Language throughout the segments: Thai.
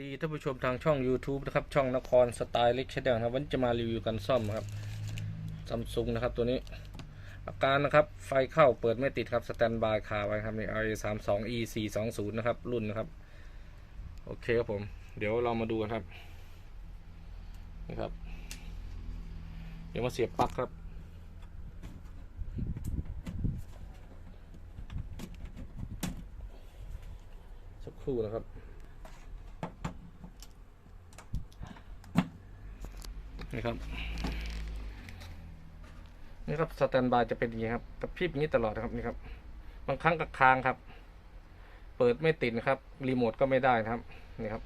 ดีท่านผู้ชมทางช่อง YouTube นะครับ ช่องนครสไตล์เล็กชแนลครับวันนี้จะมารีวิวกันซ่อมครับซัมซุงนะครับตัวนี้ อาการนะครับ ไฟเข้าเปิดไม่ติดครับสแตนบายคาไว้ครับใน RA 3 2 E 4 2 0นะครับ รุ่นนะครับ โอเคครับผม เดี๋ยวเรามาดูกันครับนี่ครับ เดี๋ยวมาเสียบปลั๊กครับสักครู่นะครับ นี่ครับนี่ครับสแตนบายจะเป็นอย่างนี้ครับกระพริบอย่างนี้ตลอดนะครับนี่ครับ บางครั้งกับค้างครับ เปิดไม่ติดนะครับรีโมทก็ไม่ได้นะครับนี่ครับ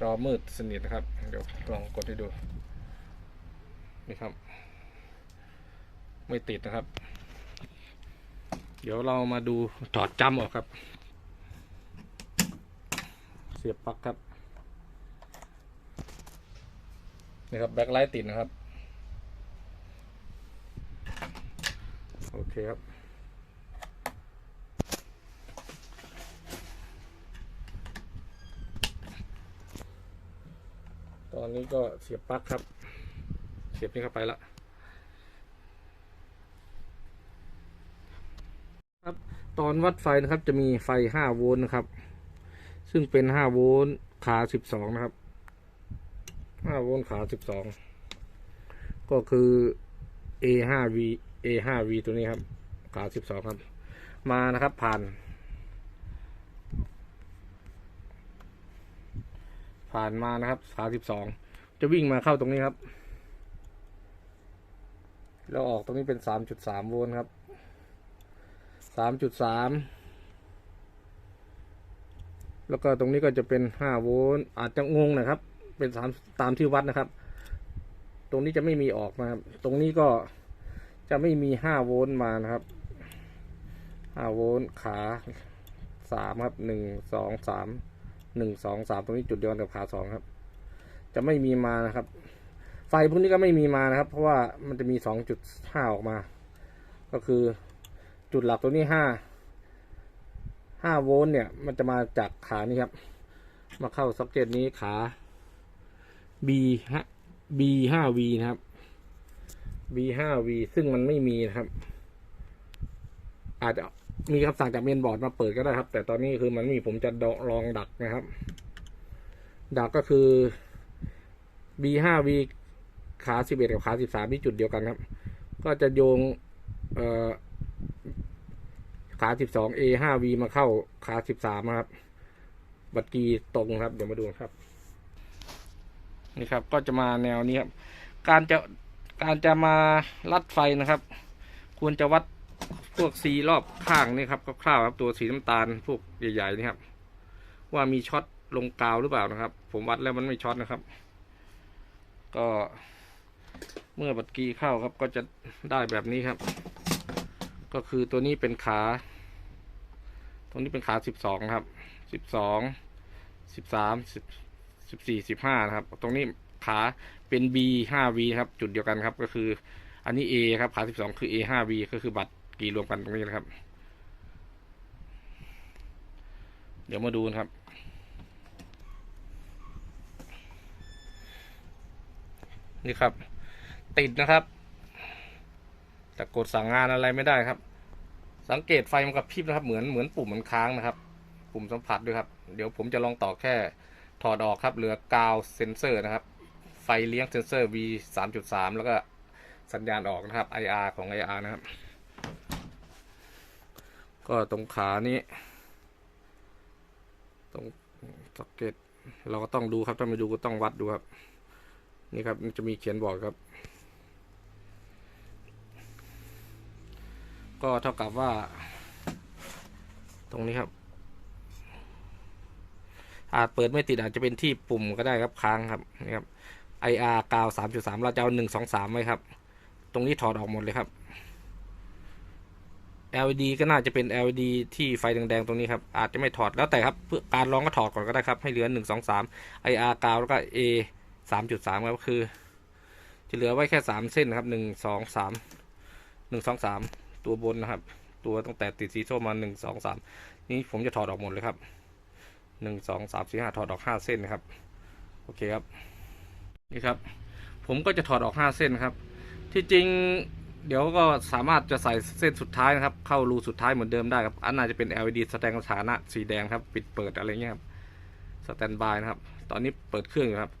จอมืดสนิทนะครับ เดี๋ยวลองกดให้ดูนี่ครับ ไม่ติดนะครับ เดี๋ยวเรามาดูถอดจำออกครับ เสียบปลั๊กครับ นี่ครับแบ็คไลท์ติดนะครับ โอเคครับตอนนี้ก็เสียบปลั๊กครับ เสียบนี่เข้าไปละครับ ตอนวัดไฟนะครับจะมีไฟ 5 โวลต์นะครับ ซึ่งเป็น 5 โวลต์ขา 12 นะครับ 5โวลต์ขา 12 ก็คือ A5V A5V ตัวนี้ครับ ขา 12 ครับ มานะครับผ่าน ผ่านมานะครับ ขา 12 จะวิ่งมาเข้าตรงนี้ครับ แล้วออกตรงนี้เป็น 3.3 โวลต์ครับ 3.3แล้วก็ตรงนี้ก็จะเป็น 5 โวลต์อาจจะงงนะครับ เป็นสามตามที่วัดนะครับ ตรงนี้จะไม่มีออกนะครับตรงนี้ก็จะไม่มี5โวลต์มานะครับ5โวลต์ขา3ครับ1 2 3 1 2 3ตรงนี้จุดเดียวกันกับขา2ครับ จะไม่มีมานะครับ ไฟพวกนี้ก็ไม่มีมานะครับ เพราะว่ามันจะมี2.5ออกมา ก็คือจุดหลักตัวนี้5 5โวลต์เนี่ย มันจะมาจากขานี่ครับ มาเข้าซ็อกเก็ตนี้ขา B ฮะ B 5 V นะครับ B 5 V ซึ่งมันไม่มีนะครับ อาจจะมีคำสั่งจากเมนบอร์ดมาเปิดก็ได้ครับ แต่ตอนนี้คือมันมีผมจะลองดักนะครับ ดักก็คือ B 5 V ขา11กับขา13นี่จุดเดียวกันครับ ก็จะโยงเอ่อขา12 A 5 V มาเข้าขา13ครับ บัตรกีตรงครับ เดี๋ยวมาดูครับ นี่ครับ ก็จะมาแนวนี้ครับ การจะการจะมาลัดไฟนะครับ ควรจะวัดพวกสีรอบข้างนี่ครับคร่าวๆครับตัวสีน้ำตาลพวกใหญ่ๆนี่ครับ ว่ามีช็อตลงกาวหรือเปล่านะครับ ผมวัดแล้วมันไม่ช็อตนะครับ ก็เมื่อบัตรกีเข้าครับก็จะได้แบบนี้ครับ ก็คือตัวนี้เป็นขา ตรงนี้เป็นขาสิบสองครับสิบสองสิบสามสิบ สิบสี่สิบห้านะครับ ตรงนี้ขาเป็น B ห้า V ครับ จุดเดียวกันครับ ก็คือ อันนี้ A ครับ ขาสิบสองคือ A ห้า V ก็คือบัตรกี่รวมกันตรงนี้นะครับ เดี๋ยวมาดูนะครับนี่ครับ ติดนะครับ แต่กดสั่งงานอะไรไม่ได้ครับ สังเกตไฟมันกับพริบนะครับ เหมือนเหมือนปุ่มมันค้างนะครับ ปุ่มสัมผัสด้วยครับ เดี๋ยวผมจะลองต่อแค่ ถอดออกครับเหลือกาวเซนเซอร์นะครับ ไฟเลี้ยงเซนเซอร์ V 3.3 แล้วก็สัญญาณออกนะครับ IR ของ IR นะครับ ก็ตรงขานี้ ตรงซ็อกเก็ตเราก็ต้องดูครับ ถ้าไม่ดูก็ต้องวัดดูครับ นี่ครับมันจะมีเขียนบอกครับ ก็เท่ากับว่า ตรงนี้ครับ อาจเปิดไม่ติดอาจจะเป็นที่ปุ่มก็ได้ครับค้างครับนี่ครับ IR กาว3.3 เราจะเอา1 2 3ไว้ครับ ตรงนี้ถอดออกหมดเลยครับ LED ก็น่าจะเป็น LED ที่ไฟแดงๆตรงนี้ครับ อาจจะไม่ถอดแล้วแต่ครับเพื่อการลองก็ถอดก่อนก็ได้ครับ ให้เหลือ 1 2 3 IR กาวแล้วก็ A 3.3ครับก็คือ จะเหลือไว้แค่ 3 เส้นนะครับ 1 2 3 1 2 3 ตัวบนนะครับ ตัวตั้งแต่ติดสีส้มมา 1 2 3 นี้ผมจะถอดออกหมดเลยครับ หนึ่งสองสามสี่ห้าถอดออกห้าเส้นนะครับ โอเคครับ นี่ครับ ผมก็จะถอดออกห้าเส้นครับ ที่จริงเดี๋ยวก็สามารถจะใส่เส้นสุดท้ายนะครับ เข้ารูสุดท้ายเหมือนเดิมได้ครับ อันน่าจะเป็น LED แสดงสถานะสีแดงครับ ปิดเปิดอะไรเงี้ยครับ สแตนบายนะครับ ตอนนี้เปิดเครื่องอยู่ครับ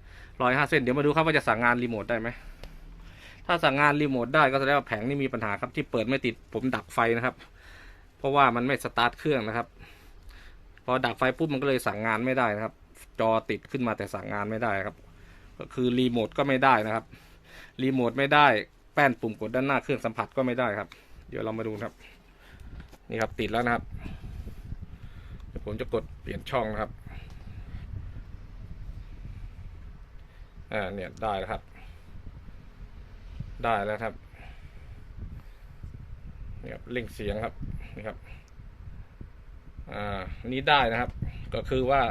ร้อยห้าเส้น เดี๋ยวมาดูครับว่าจะสั่งงานรีโมทได้ไหม ถ้าสั่งงานรีโมทได้ก็แสดงว่าแผงนี่มีปัญหาครับที่เปิดไม่ติดผมดับไฟนะครับ เพราะว่ามันไม่สตาร์ทเครื่องนะครับ อดับไฟปุ๊บมันก็เลยสั่งงานไม่ได้นะครับ จอติดขึ้นมาแต่สั่งงานไม่ได้ครับ ก็คือรีโมทก็ไม่ได้นะครับรีโมทไม่ได้แป้นปุ่มกดด้านหน้าเครื่องสัมผัสก็ไม่ได้ครับ เดี๋ยวเรามาดูครับ นี่ครับติดแล้วนะครับเดี๋ยวผมจะกดเปลี่ยนช่องนะครับอ่าเนี่ยได้แล้วครับ ได้แล้วครับนี่ครับเร่งเสียงครับนี่ครับ อ่านี่ได้นะครับ ก็คือว่า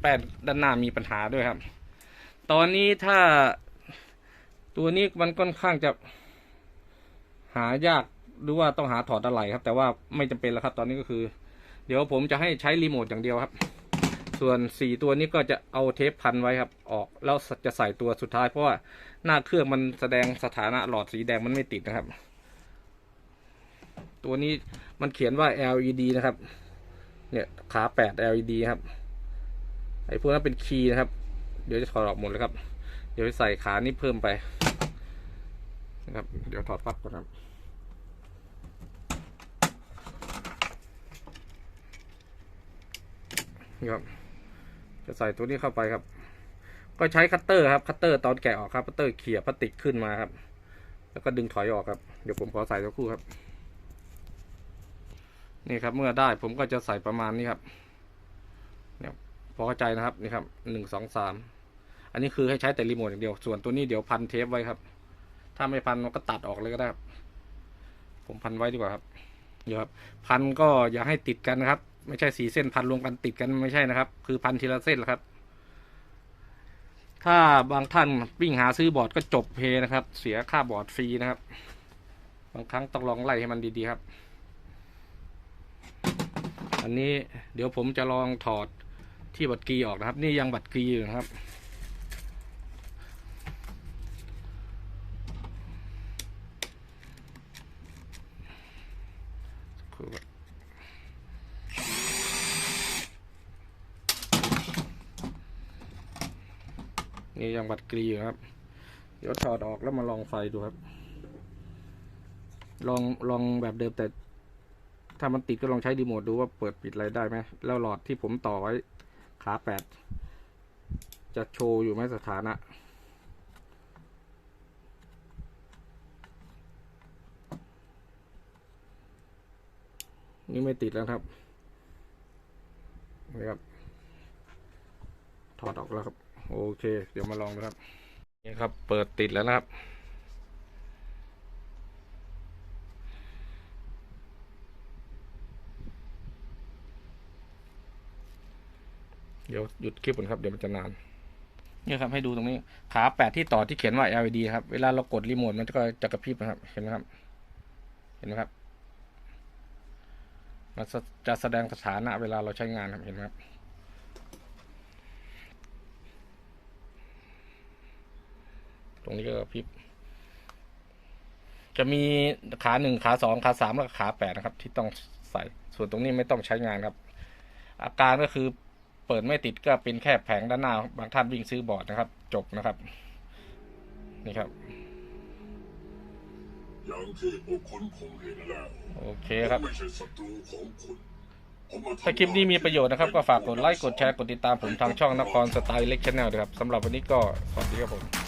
แป้นด้านหน้ามีปัญหาด้วยครับ ตอนนี้ถ้าตัวนี้มันค่อนข้างจะหายากหรือว่าต้องหาถอดอะไรครับ แต่ว่าไม่จำเป็นแล้วครับ ตอนนี้ก็คือ เดี๋ยวผมจะให้ใช้รีโมทอย่างเดียวครับ ส่วนสี่ตัวนี้ก็จะเอาเทปพันไว้ครับ ออกแล้วจะใส่ตัวสุดท้ายเพราะว่าหน้าเครื่องมันแสดงสถานะหลอดสีแดงมันไม่ติดนะครับ ตัวนี้มันเขียนว่า LED นะครับ เนี่ยขาแปด LED ครับไอ้พวกนั้นเป็นคีย์นะครับ เดี๋ยวจะถอดออกหมดเลยครับ เดี๋ยวไปใส่ขานี่เพิ่มไปนะครับ เดี๋ยวถอดปลั๊กก่อนครับนี่ครับ จะใส่ตัวนี้เข้าไปครับ ก็ใช้คัตเตอร์ครับ คัตเตอร์ตอนแกะออกครับ คัตเตอร์เขี่ยพลาสติกขึ้นมาครับ แล้วก็ดึงถอยออกครับ เดี๋ยวผมขอใส่สักคู่ครับ นี่ครับเมื่อได้ผมก็จะใส่ประมาณนี้ครับเนี่ยพอเข้าใจนะครับนี่ครับหนึ่งสองสามอันนี้คือให้ใช้แต่รีโมทอย่างเดียว ส่วนตัวนี้เดี๋ยวพันเทปไว้ครับ ถ้าไม่พันมันก็ตัดออกเลยก็ได้ครับ ผมพันไว้ดีกว่าครับเดี๋ยวครับพันก็อย่าให้ติดกันนะครับ ไม่ใช่สีเส้นพันรวมกันติดกันไม่ใช่นะครับ คือพันทีละเส้นละครับ ถ้าบางท่านวิ่งหาซื้อบอร์ดก็จบเพนะครับ เสียค่าบอร์ดฟรีนะครับ บางครั้งต้องลองไล่ให้มันดีๆครับ นนี้เดี๋ยวผมจะลองถอดที่บัตรกรีออกนะครับ นี่ยังบัตรกรีอยู่นะครับคือแบบนี่ยังบัตรกรีอยู่ครับ เดี๋ยวถอดออกแล้วมาลองไฟดูครับ ลองลองแบบเดิมแต่ ถ้ามันติดก็ลองใช้รีโมทดูว่าเปิดปิดอะไรได้ไหมแล้วหลอดที่ผมต่อไว้ขาแปดจะโชว์อยู่ไหมสถานะนี่ไม่ติดแล้วครับนี่ครับ ถอดออกแล้วครับ โอเค เดี๋ยวมาลองดูครับ นี่ครับ เปิดติดแล้วนะครับ เดี๋ยวหยุดคลิปก่อนครับเดี๋ยวมันจะนานนี่ครับให้ดูตรงนี้ขาแปดที่ต่อที่เขียนว่า LED ครับเวลาเรากดรีโมทมันก็จะกระพริบนะครับ เห็นไหมครับ เห็นไหมครับมันจะแสดงสถานะเวลาเราใช้งานครับเห็นไหมครับตรงนี้ก็กระพริบ จะมีขาหนึ่งขาสองขาสามแล้วก็ขาแปดนะครับ ที่ต้องใส่ส่วนตรงนี้ไม่ต้องใช้งานครับ อาการก็คือ เปิดไม่ติดก็เป็นแค่แผงด้านหน้า บางท่านวิ่งซื้อบอร์ดนะครับ จบนะครับ นี่ครับอย่างที่พวกคุณคงเห็นแล้วโอเคผครับมไม่ใช่ศัตรูของคุณผมมาทำถ้าคลิปนี้มีประโยชน์นะครับ ก็ฝากกดไลค์ กดแชร์ กดติดตามผมทางช่องนครสไตล์เล็กชแนลด้วยครับสำหรับวันนี้ก็สวัสดีครับผม